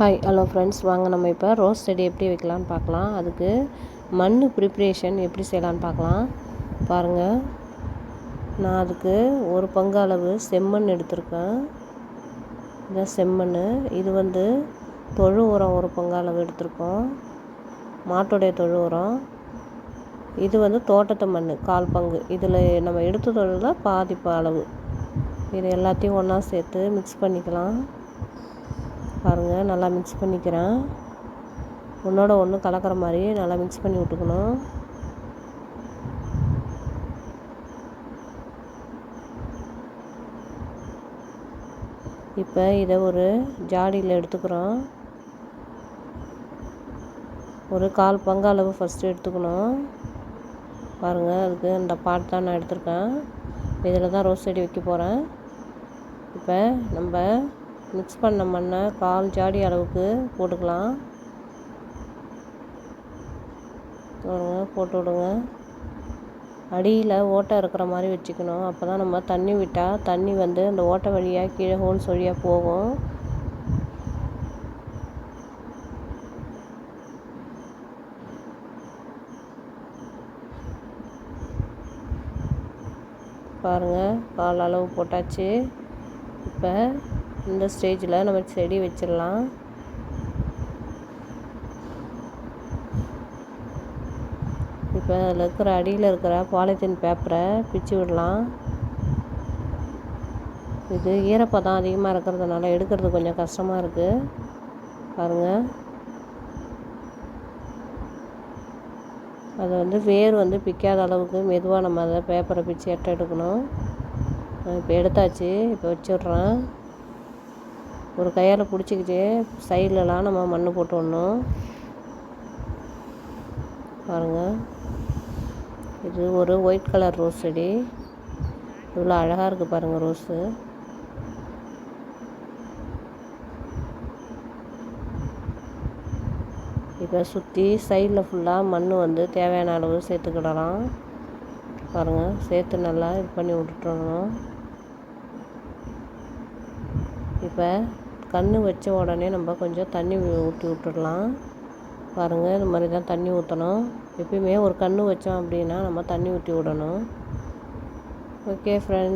Hi hello friends வாங்க நம்ம இப்போ ரோஸ் செடி எப்படி வைக்கலான்னு பார்க்கலாம். அதுக்கு மண் ப்ரிப்ரேஷன் எப்படி செய்யலான்னு பார்க்கலாம். பாருங்கள் நான் அதுக்கு ஒரு பங்கு அளவு செம்மண் எடுத்திருக்கேன். இதான் செம்மண். இது வந்து தொழு உரம் ஒரு பங்கு அளவு எடுத்திருக்கோம். மாட்டுடைய தொழு உரம். இது வந்து தோட்டத்து மண் கால் பங்கு. இதில் நம்ம எடுத்த தொழில் பாதிப்பு அளவு. இது எல்லாத்தையும் ஒன்றா சேர்த்து மிக்ஸ் பண்ணிக்கலாம். பாருங்கள் நல்லா மிக்ஸ் பண்ணிக்கிறேன். ஒன்றோட ஒன்று கலக்கிற மாதிரி நல்லா மிக்ஸ் பண்ணி விட்டுக்கணும். இப்போ இதை ஒரு ஜாடியில் எடுத்துக்கிறோம். ஒரு கால் பங்கு அளவு ஃபஸ்ட்டு எடுத்துக்கணும். பாருங்கள் அதுக்கு இந்த பாட் தான் நான் எடுத்திருக்கேன். இதில் தான் ரோஸ் செடி வைக்க போகிறேன் இப்போ நம்ம மிக்ஸ் பண்ண மண்ணை கால் ஜாடி அளவுக்கு போட்டுக்கலாம். போடுங்க போட்டு விடுங்க. அடியில் ஓட்டை இருக்கிற மாதிரி வச்சுக்கணும். அப்போ தான் நம்ம தண்ணி விட்டால் தண்ணி வந்து அந்த ஓட்டை வழியாக கீழே ஹோல்ஸ் வழியாக போகும். பாருங்கள் கால் அளவு போட்டாச்சு. இப்போ இந்த ஸ்டேஜில் நம்ம செடி வச்சிடலாம். இப்போ அதில் இருக்கிற அடியில் இருக்கிற பாலித்தீன் பேப்பரை பிச்சு விடலாம். இது ஈரப்பதம் அதிகமாக இருக்கிறதுனால எடுக்கிறது கொஞ்சம் கஷ்டமாக இருக்குது பாருங்கள் அதை வந்து வேர் வந்து பிக்காத அளவுக்கு மெதுவாக நம்ம அதை பேப்பரை பிச்சு எட்ட எடுக்கணும். இப்போ எடுத்தாச்சு. இப்போ வச்சுட்றேன். ஒரு கையால் பிடிச்சிக்கிட்டு சைட்லலாம் நம்ம மண் போட்டு விடணும் பாருங்கள் இது ஒரு ஒயிட் கலர் ரோஸ் செடி. இவ்வளோ அழகாக இருக்குது பாருங்கள் ரோஸு இப்போ சுற்றி சைடில் ஃபுல்லாக மண் வந்து தேவையான அளவு சேர்த்துக்கிடலாம். பாருங்கள் சேர்த்து நல்லா இது பண்ணி விட்டுட்டோம் இப்போ கன்று வச்ச உடனே நம்ம கொஞ்சம் தண்ணி ஊற்றி விட்டுடலாம். பாருங்கள் இது மாதிரி தான் தண்ணி ஊற்றணும் எப்பயுமே ஒரு கன்று வச்சோம் அப்படின்னா நம்ம தண்ணி ஊற்றி விடணும். Okay friend